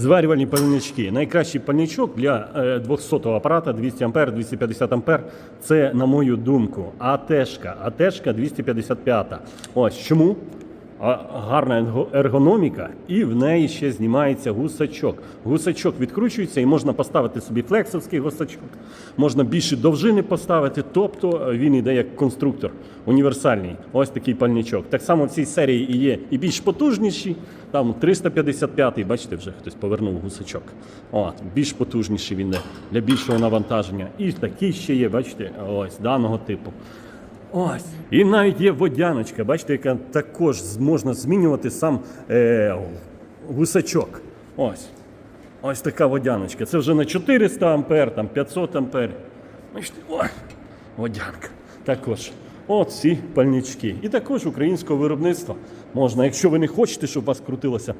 Зварювальні пальнички. Найкращий пальничок для 200-го апарата 200 ампер, 250 ампер. Це, на мою думку, АТшка. АТшка 255. Ось чому? Гарна ергономіка, і в неї ще знімається гусачок. Гусачок відкручується і можна поставити собі флексовський гусачок, можна більше довжини поставити, тобто він іде як конструктор універсальний. Ось такий пальничок. Так само в цій серії і є і більш потужніші, там 355-й, бачите, вже хтось повернув гусачок. От, більш потужніший він для більшого навантаження. І такий ще є, бачите, ось даного типу. Ось. І навіть є водяночка, бачите, яка також можна змінювати сам е, гусачок. Ось. Ось така водяночка. Це вже на 400 ампер, там 500 ампер. Бачите, ой, водянка. Також. От ці пальнички. І також українського виробництва. Можна, якщо ви не хочете, щоб у вас крутилася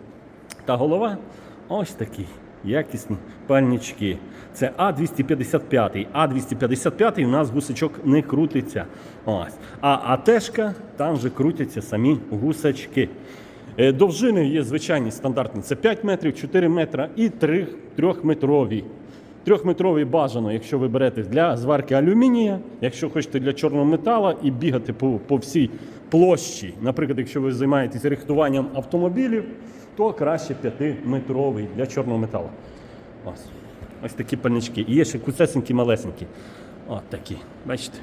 та голова, ось такі якісні пальнички. Це А255. А255 у нас гусачок не крутиться. Ось. А АТшка, там вже крутяться самі гусачки. Е, Довжини є звичайні стандартні. Це 5 метрів, 4 метра і 3, 3-метрові. Трьохметровий бажано, якщо ви берете для зварки алюмінія, якщо хочете для чорного металу і бігати по, по всій площі. Наприклад, якщо ви займаєтесь рихтуванням автомобілів, то краще 5-метровий для чорного металу. Ось. Ось такі пальнички. І є ще куцесенькі малесенькі. От такі. Бачите?